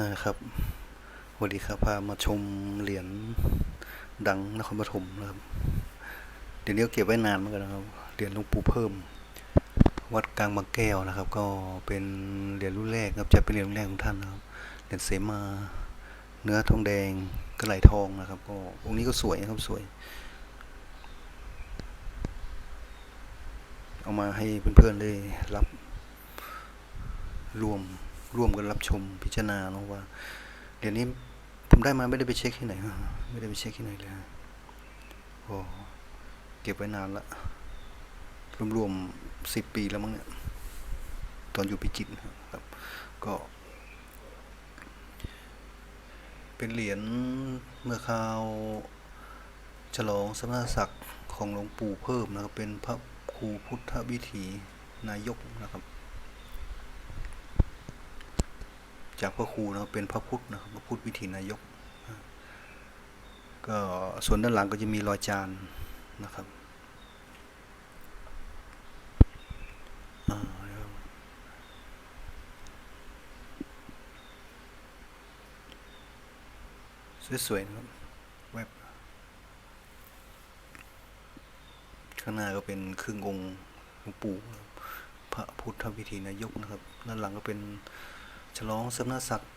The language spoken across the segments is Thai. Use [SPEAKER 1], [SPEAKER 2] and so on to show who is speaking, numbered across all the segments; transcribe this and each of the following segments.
[SPEAKER 1] อ่าครับสวัสดีครับพามาชมเหรียญดังนครปฐมนะครับเดี๋ยวนี้กเก็บไว้นานมือนกันนะครับ เหรียญหลวงปู่เพิ่ม วัดกลางบางแก้วนะครับ ก็เป็นเหรียญรุ่นแรกครับจะเป็นเหรียญรุ่นแรกของท่านนะครับ เหรียญเสมา เนื้อทองแดงกระไหลทองนะครับ ก็องค์นี้ก็สวยนะครับสวย เอามาให้เพื่อนๆได้รับรวม ร่วมกันรับชมพิจารณาเนาะว่าเดี๋ยวนี้ผมได้มาไม่ได้ไปเช็คที่ไหนไม่ได้ไปเช็คที่ไหนเลยโอ้เก็บไว้นานละรวมๆสิบปีแล้วมั้งเนี่ยตอนอยู่พิจิตรครับ ก็ เป็นเหรียญเมื่อคราวฉลองสมณศักดิ์ของหลวงปู่เพิ่มนะครับ เป็นพระครูพุทธวิถีนายกนะครับ จากพระครูนะเป็นพระพุทธนะครับพระพุทธวิถีนายก ก็ส่วนด้านหลังก็จะมีรอยจานนะครับสวยๆนะครับแวบข้างหน้าก็เป็นครึ่งองค์หลวงปู่พระพุทธวิถีนายกนะครับ ด้านหลังก็เป็น ฉลองสมณศักดิ์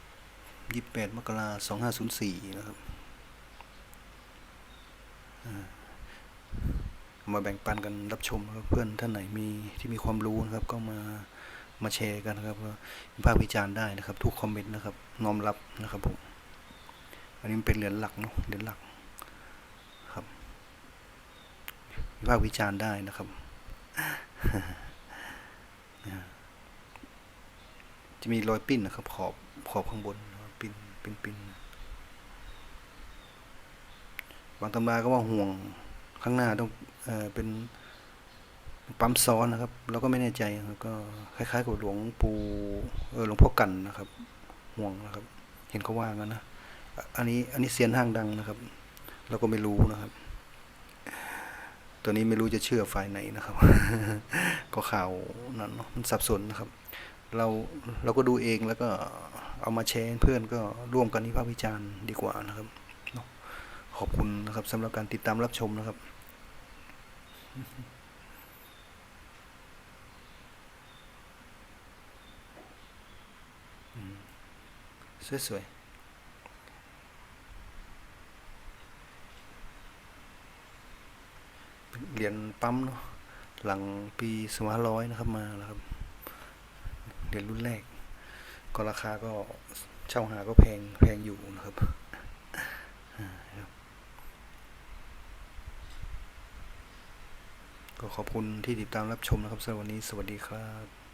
[SPEAKER 1] 28 มกราคม2504 นะครับมาแบ่งปันกันรับชมนะครับเพื่อนท่านไหนมีที่มีความรู้นะครับ ก็มามาแชร์กันนะครับว่าวิพากษ์วิจารณ์ได้นะครับ ทุกคอมเมนต์นะครับน้อมรับนะครับผมอันนี้เป็นเหรียญหลักเนาะเหรียญหลักครับวิพากษ์วิจารณ์ได้นะครับ จะมีรอยปิ้นนะครับ ขอบขอบข้างบนปิ้นปิ้นปิ้นบางตำราก็ว่าห่วงข้างหน้าต้องเออเป็นปั๊มซ้อนนะครับเราก็ไม่แน่ใจครับก็คล้ายๆกับหลวงปู่เออหลวงพ่อกันนะครับ ห่วงนะครับ เห็นเขาว่างั้นนะอะอันนี้อันนี้เสียนห้างดังนะครับ เราก็ไม่รู้นะครับ ตัวนี้ไม่รู้จะเชื่อฝ่ายไหนนะครับ ก็ข่าวนั้นเนาะมันสับสนนะครับ เราเราก็ดูเองแล้วก็เอามาแชร์ให้เพื่อนก็ร่วมกันวิพากษ์วิจารณ์ดีกว่านะครับขอบคุณนะครับสำหรับการติดตามรับชมนะครับสวยๆเหรียญปั๊มเนาะหลังปีสองพันห้าร้อยนะครับมาแล้วครับ เรียนรุ่นแรก ก็ราคาก็เช่าหาก็แพงแพงอยู่นะครับอ่าครับก็ขอบคุณที่ติดตามรับชมนะครับสำหรับวันนี้สวัสดีครับ